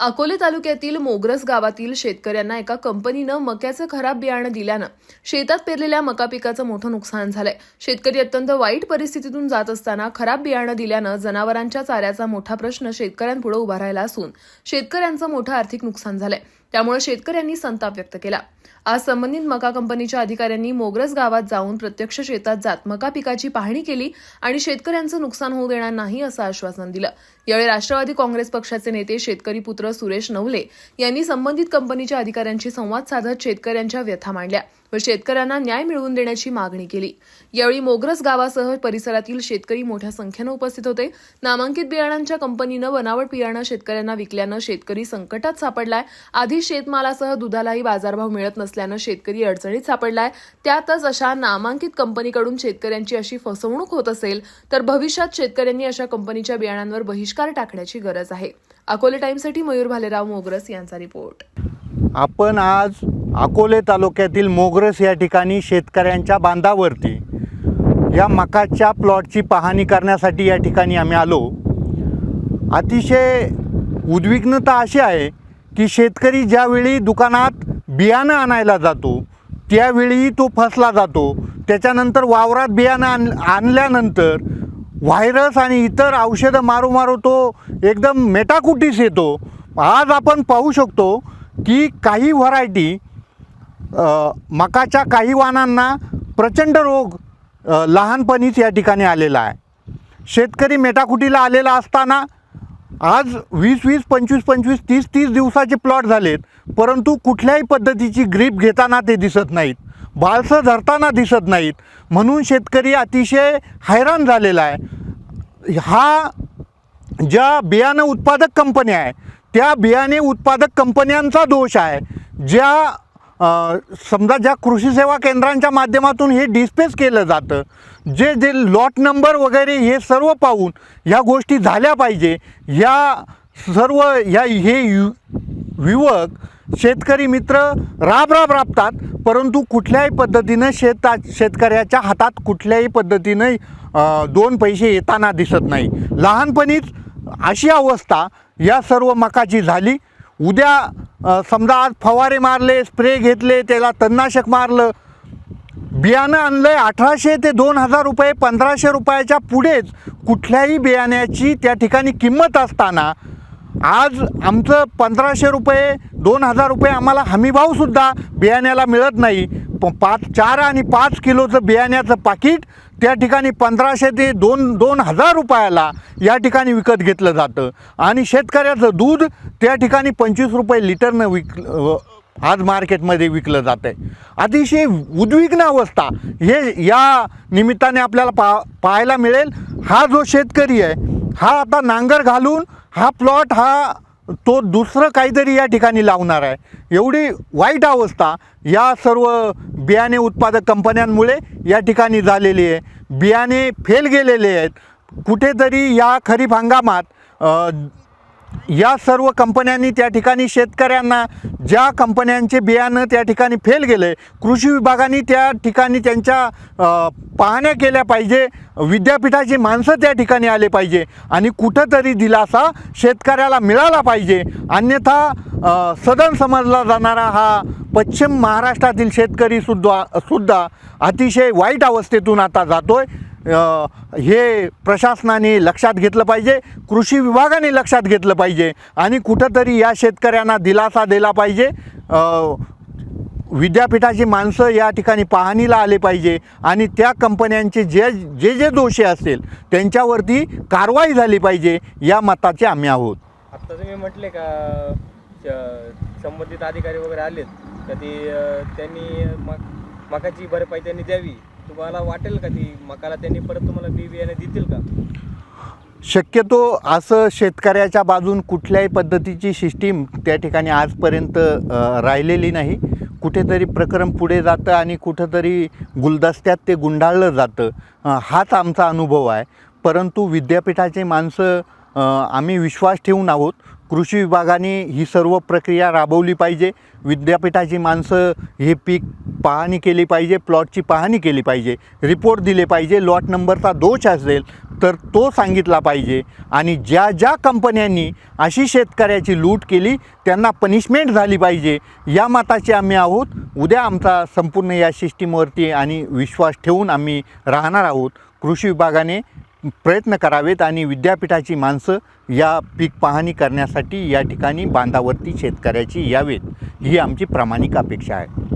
अकोले तालुक्यातील मोग्रस गावातील शेतकऱ्यांना एका कंपनीनं मक्याचं खराब बियाणं दिल्यानं शेतात पेरलेल्या मका पिकाचं मोठं नुकसान झालंय. शेतकरी अत्यंत वाईट परिस्थितीतून जात असताना खराब बियाणं दिल्यानं जनावरांच्या चाऱ्याचा मोठा प्रश्न शेतकऱ्यांपुढे उभा राहिला असून शेतकऱ्यांचं मोठं आर्थिक नुकसान झालंय. त्यामुळे शेतकऱ्यांनी संताप व्यक्त केला. आज संबंधित मका कंपनीच्या अधिकाऱ्यांनी मोग्रस गावात जाऊन प्रत्यक्ष शेतात जात मका पिकाची पाहणी केली आणि शेतकऱ्यांचं नुकसान होऊ देणार नाही असं आश्वासन दिलं. यावेळी राष्ट्रवादी काँग्रेस पक्षाचे नेते शेतकरी पुत्र सुरेश नवले यांनी संबंधित कंपनीच्या अधिकाऱ्यांशी संवाद साधत शेतकऱ्यांच्या व्यथा मांडल्या. व शेतकऱ्यांना न्याय मिळवून देण्याची मागणी केली. यावेळी मोग्रस गावासह परिसरातील शेतकरी मोठ्या संख्येनं उपस्थित होते. नामांकित बियाणांच्या कंपनीनं बनावट बियाणं शेतकऱ्यांना विकल्यानं शेतकरी संकटात सापडलाय. आधी शेतमालासह दुधालाही बाजारभाव मिळत नसल्यानं शेतकरी अडचणीत सापडलाय. त्यातच अशा नामांकित कंपनीकडून शेतकऱ्यांची अशी फसवणूक होत असेल तर भविष्यात शेतकऱ्यांनी अशा कंपनीच्या बियाणांवर बहिष्कार टाकण्याची गरज आहे. अकोले टाइमसाठी मयूर भालेराव मोग्रस यांचा रिपोर्ट. आपण आज अकोले तालुक्यातील मोगरस या ठिकाणी शेतकऱ्यांच्या बांधावरती या मकाच्या प्लॉटची पाहणी करण्यासाठी या ठिकाणी आम्ही आलो. अतिशय उद्विग्नता अशी आहे की शेतकरी ज्यावेळी दुकानात बियाणं आणायला जातो त्यावेळी तो फसला जातो. त्याच्यानंतर वावरात बियाणं आण आणल्यानंतर व्हायरस आणि इतर औषधं मारू मारू तो एकदम मेटाकुटीस येतो. आज आपण पाहू शकतो की काही व्हरायटी मकाच्या काही वाणांना प्रचंड रोग लहानपणीच या ठिकाणी आलेला आहे. शेतकरी मेटाकुटीला आलेला असताना आज वीस वीस पंचवीस पंचवीस तीस तीस दिवसाचे प्लॉट झालेत परंतु कुठल्याही पद्धतीची ग्रीप घेताना ते दिसत नाहीत. बाळसं धरताना दिसत नाहीत. म्हणून शेतकरी अतिशय हैराण झालेला आहे. हा ज्या बियाणं उत्पादक कंपन्या आहे त्या बियाणे उत्पादक कंपन्यांचा दोष आहे. ज्या समजा ज्या कृषी सेवा केंद्रांच्या माध्यमातून हे डिस्पेस केलं जातं जे जे लॉट नंबर वगैरे हे सर्व पाहून ह्या गोष्टी झाल्या पाहिजे. या सर्व या हे यु युवक शेतकरी मित्र राब राब राबतात परंतु कुठल्याही पद्धतीनं शेता शेतकऱ्याच्या हातात कुठल्याही पद्धतीनं दोन पैसे येताना दिसत नाही. लहानपणीच अशी अवस्था या सर्व मकाची झाली. उद्या समजा आज फवारे मारले स्प्रे घेतले त्याला तणनाशक मारलं. बियाणं आणलं आहे अठराशे ते दोन हजार रुपये पंधराशे रुपयाच्या पुढेच कुठल्याही बियाण्याची त्या ठिकाणी किंमत असताना आज आमचं पंधराशे रुपये दोन हजार रुपये आम्हाला हमीभावसुद्धा बियाण्याला मिळत नाही. प पाच चार आणि पाच किलोचं बियाण्याचं पाकिट त्या ठिकाणी पंधराशे ते दोन दोन हजार रुपयाला या ठिकाणी विकत घेतलं जातं. आणि शेतकऱ्याचं दूध त्या ठिकाणी पंचवीस रुपये लिटरनं विक आज मार्केटमध्ये विकलं जातं आहे अतिशय उद्विग्न अवस्था हे या निमित्ताने आपल्याला पा पाहायला मिळेल. हा जो शेतकरी आहे हा आता नांगर घालून हा प्लॉट हा तो दुसरं काहीतरी या ठिकाणी लावणार आहे. एवढी वाईट अवस्था या सर्व बियाणे उत्पादक कंपन्यांमुळे या ठिकाणी झालेली आहे. बियाणे फेल गेलेले आहेत. कुठेतरी या खरीप हंगामात या सर्व कंपन्यांनी त्या ठिकाणी शेतकऱ्यांना ज्या कंपन्यांचे बियाणं त्या ठिकाणी फेल गेले कृषी विभागाने त्या ठिकाणी त्यांच्या पाहण्या केल्या पाहिजे विद्यापीठाची माणसं त्या ठिकाणी आले पाहिजे आणि कुठंतरी दिलासा शेतकऱ्याला मिळाला पाहिजे. अन्यथा सदन समजला जाणारा हा पश्चिम महाराष्ट्रातील शेतकरी सुद्धा सुद्धा अतिशय वाईट अवस्थेतून आता जातो आहे हे प्रशासनाने लक्षात घेतलं पाहिजे कृषी विभागाने लक्षात घेतलं पाहिजे आणि कुठंतरी या शेतकऱ्यांना दिलासा दिला पाहिजे. विद्यापीठाची माणसं या ठिकाणी पाहणीला आले पाहिजे आणि त्या कंपन्यांचे जे जे जे दोषी असतील त्यांच्यावरती कारवाई झाली पाहिजे या मताचे आम्ही आहोत. आत्ता तुम्ही म्हटले का श- संबंधित अधिकारी वगैरे आलेत कधी त्यांनी मग मकाची भरपाई त्यांनी द्यावी. तुम्हाला वाटेल का ती मकाला त्यांनी परत तुम्हाला बी बियाणे देतील का? शक्यतो असं शेतकऱ्याच्या बाजून कुठल्याही पद्धतीची सिस्टीम त्या ठिकाणी आजपर्यंत राहिलेली नाही. कुठेतरी प्रकरण पुढे जातं आणि कुठंतरी गुलदस्त्यात ते गुंडाळलं जातं. हाच आमचा अनुभव आहे. परंतु विद्यापीठाचे माणसं आम्ही विश्वास ठेवून आहोत. कृषी विभागाने ही सर्व प्रक्रिया राबवली पाहिजे. विद्यापीठाची माणसं हे पीक पाहणी केली पाहिजे प्लॉटची पाहणी केली पाहिजे रिपोर्ट दिले पाहिजे लॉट नंबरचा दोष असेल तर तो सांगितला पाहिजे. आणि ज्या ज्या कंपन्यांनी अशी शेतकऱ्याची लूट केली त्यांना पनिशमेंट झाली पाहिजे. या मताचे आम्ही आहोत. उद्या आमचा संपूर्ण या सिस्टीमवरती आणि विश्वास ठेवून आम्ही राहणार आहोत. कृषी विभागाने प्रयत्न करावेत आणि विद्यापीठाची माणसं या पीक पाहणी करण्यासाठी या ठिकाणी बांधावरती शेतकऱ्याची यावेत. ही आमची प्रामाणिक अपेक्षा आहे.